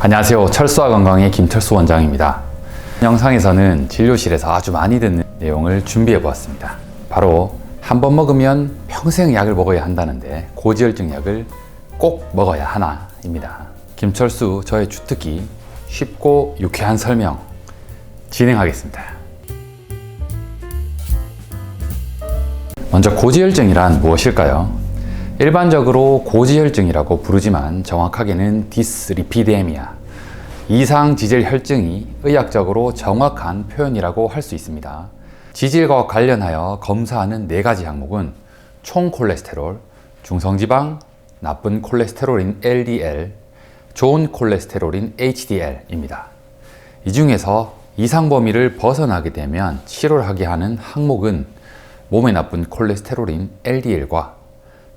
안녕하세요. 철수와 건강의 김철수 원장입니다. 영상에서는 진료실에서 아주 많이 듣는 내용을 준비해 보았습니다. 바로 한 번 먹으면 평생 약을 먹어야 한다는데 고지혈증 약을 꼭 먹어야 하나입니다. 김철수 저의 주특기 쉽고 유쾌한 설명 진행하겠습니다. 먼저 고지혈증이란 무엇일까요? 일반적으로 고지혈증이라고 부르지만 정확하게는 디스리피데미아, 이상 지질 혈증이 의학적으로 정확한 표현이라고 할 수 있습니다. 지질과 관련하여 검사하는 네 가지 항목은 총 콜레스테롤, 중성지방, 나쁜 콜레스테롤인 LDL, 좋은 콜레스테롤인 HDL입니다. 이 중에서 이상 범위를 벗어나게 되면 치료를 하게 하는 항목은 몸에 나쁜 콜레스테롤인 LDL과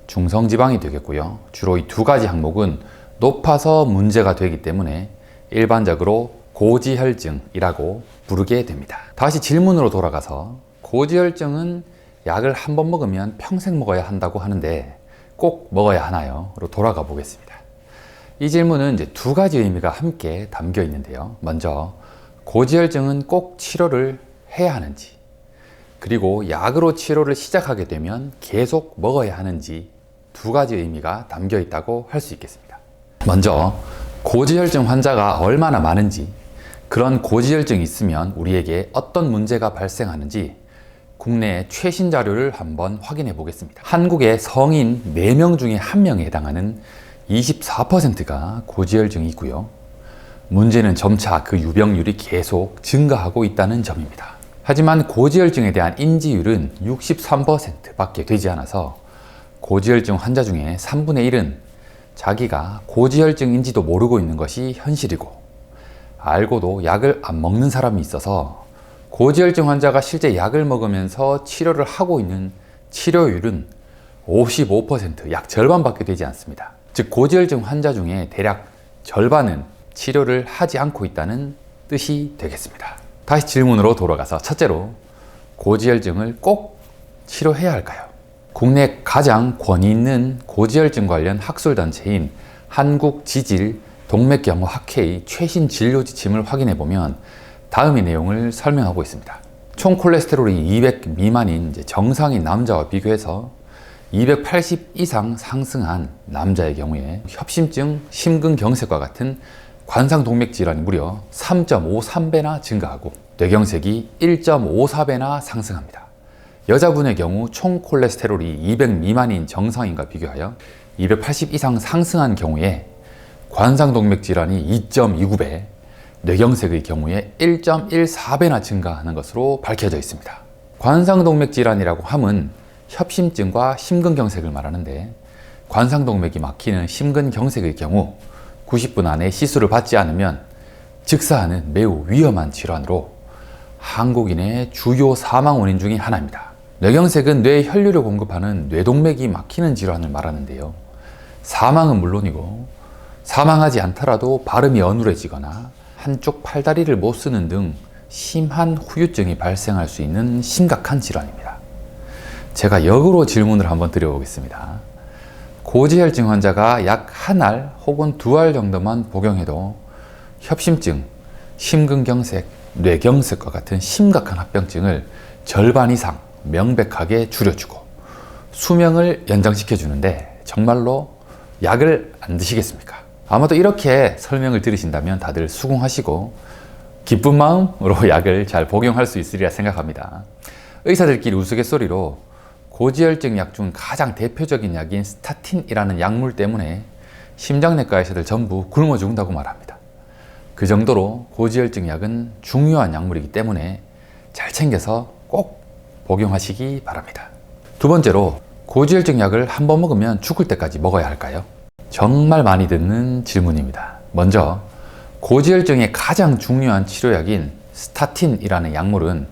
중성지방이 되겠고요. 주로 이 두 가지 항목은 높아서 문제가 되기 때문에 일반적으로 고지혈증이라고 부르게 됩니다. 다시 질문으로 돌아가서 고지혈증은 약을 한 번 먹으면 평생 먹어야 한다고 하는데 꼭 먹어야 하나요? 로 돌아가 보겠습니다. 이 질문은 이제 두 가지 의미가 함께 담겨 있는데요. 먼저 고지혈증은 꼭 치료를 해야 하는지, 그리고 약으로 치료를 시작하게 되면 계속 먹어야 하는지 두 가지 의미가 담겨 있다고 할 수 있겠습니다. 먼저 고지혈증 환자가 얼마나 많은지, 그런 고지혈증이 있으면 우리에게 어떤 문제가 발생하는지 국내 최신 자료를 한번 확인해 보겠습니다. 한국의 성인 4명 중에 1명에 해당하는 24%가 고지혈증이 있고요. 문제는 점차 그 유병률이 계속 증가하고 있다는 점입니다. 하지만 고지혈증에 대한 인지율은 63% 밖에 되지 않아서 고지혈증 환자 중에 3분의 1은 자기가 고지혈증인지도 모르고 있는 것이 현실이고 알고도 약을 안 먹는 사람이 있어서 고지혈증 환자가 실제 약을 먹으면서 치료를 하고 있는 치료율은 55%, 약 절반밖에 되지 않습니다. 즉, 고지혈증 환자 중에 대략 절반은 치료를 하지 않고 있다는 뜻이 되겠습니다. 다시 질문으로 돌아가서 첫째로 고지혈증을 꼭 치료해야 할까요? 국내 가장 권위 있는 고지혈증 관련 학술단체인 한국지질 동맥경화학회의 최신 진료 지침을 확인해 보면 다음의 내용을 설명하고 있습니다. 총 콜레스테롤이 200 미만인 정상인 남자와 비교해서 280 이상 상승한 남자의 경우에 협심증, 심근경색과 같은 관상동맥 질환이 무려 3.53배나 증가하고 뇌경색이 1.54배나 상승합니다. 여자분의 경우 총 콜레스테롤이 200 미만인 정상인과 비교하여 280 이상 상승한 경우에 관상동맥 질환이 2.29배, 뇌경색의 경우에 1.14배나 증가하는 것으로 밝혀져 있습니다. 관상동맥 질환이라고 함은 협심증과 심근경색을 말하는데 관상동맥이 막히는 심근경색의 경우 90분 안에 시술을 받지 않으면 즉사하는 매우 위험한 질환으로 한국인의 주요 사망 원인 중의 하나입니다. 뇌경색은 뇌 혈류를 공급하는 뇌동맥이 막히는 질환을 말하는데요. 사망은 물론이고 사망하지 않더라도 발음이 어눌해지거나 한쪽 팔다리를 못 쓰는 등 심한 후유증이 발생할 수 있는 심각한 질환입니다. 제가 역으로 질문을 한번 드려보겠습니다. 고지혈증 환자가 약 한 알 혹은 두 알 정도만 복용해도 협심증, 심근경색, 뇌경색과 같은 심각한 합병증을 절반 이상 명백하게 줄여주고 수명을 연장시켜 주는데 정말로 약을 안 드시겠습니까? 아마도 이렇게 설명을 들으신다면 다들 수긍하시고 기쁜 마음으로 약을 잘 복용할 수 있으리라 생각합니다. 의사들끼리 우스갯소리로 고지혈증 약 중 가장 대표적인 약인 스타틴이라는 약물 때문에 심장내과 의사들 전부 굶어 죽는다고 말합니다. 그 정도로 고지혈증 약은 중요한 약물이기 때문에 잘 챙겨서 꼭 복용하시기 바랍니다. 두 번째로 고지혈증 약을 한 번 먹으면 죽을 때까지 먹어야 할까요? 정말 많이 듣는 질문입니다. 먼저 고지혈증의 가장 중요한 치료약인 스타틴이라는 약물은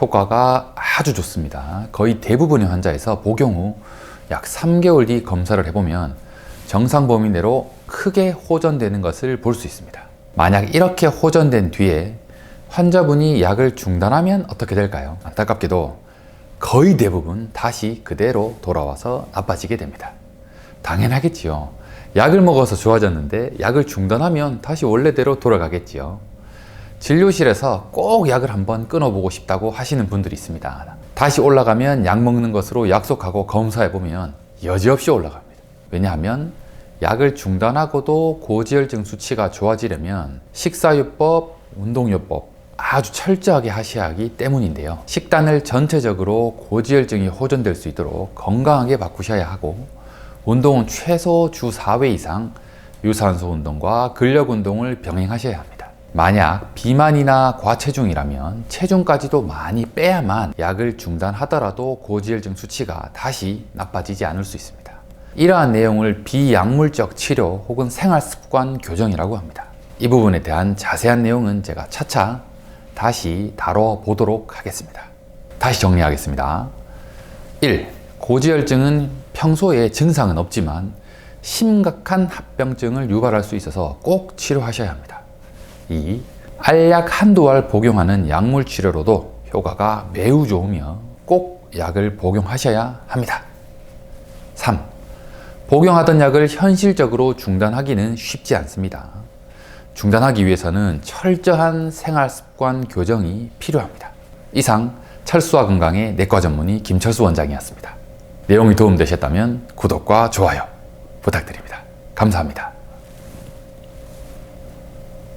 효과가 아주 좋습니다. 거의 대부분의 환자에서 복용 후 약 3개월 뒤 검사를 해보면 정상 범위 내로 크게 호전되는 것을 볼 수 있습니다. 만약 이렇게 호전된 뒤에 환자분이 약을 중단하면 어떻게 될까요? 안타깝게도 거의 대부분 다시 그대로 돌아와서 나빠지게 됩니다. 당연하겠지요. 약을 먹어서 좋아졌는데 약을 중단하면 다시 원래대로 돌아가겠지요. 진료실에서 꼭 약을 한번 끊어보고 싶다고 하시는 분들이 있습니다. 다시 올라가면 약 먹는 것으로 약속하고 검사해보면 여지없이 올라갑니다. 왜냐하면 약을 중단하고도 고지혈증 수치가 좋아지려면 식사요법, 운동요법 아주 철저하게 하셔야 하기 때문인데요. 식단을 전체적으로 고지혈증이 호전될 수 있도록 건강하게 바꾸셔야 하고 운동은 최소 주 4회 이상 유산소 운동과 근력 운동을 병행하셔야 합니다. 만약 비만이나 과체중이라면 체중까지도 많이 빼야만 약을 중단하더라도 고지혈증 수치가 다시 나빠지지 않을 수 있습니다. 이러한 내용을 비약물적 치료 혹은 생활 습관 교정이라고 합니다. 이 부분에 대한 자세한 내용은 제가 차차 다시 다뤄보도록 하겠습니다. 다시 정리하겠습니다. 1. 고지혈증은 평소에 증상은 없지만 심각한 합병증을 유발할 수 있어서 꼭 치료하셔야 합니다. 2. 알약 한두 알 복용하는 약물 치료로도 효과가 매우 좋으며 꼭 약을 복용하셔야 합니다. 3. 복용하던 약을 현실적으로 중단하기는 쉽지 않습니다. 중단하기 위해서는 철저한 생활 습관 교정이 필요합니다. 이상 철수와 건강의 내과 전문의 김철수 원장이었습니다. 내용이 도움되셨다면 구독과 좋아요 부탁드립니다. 감사합니다.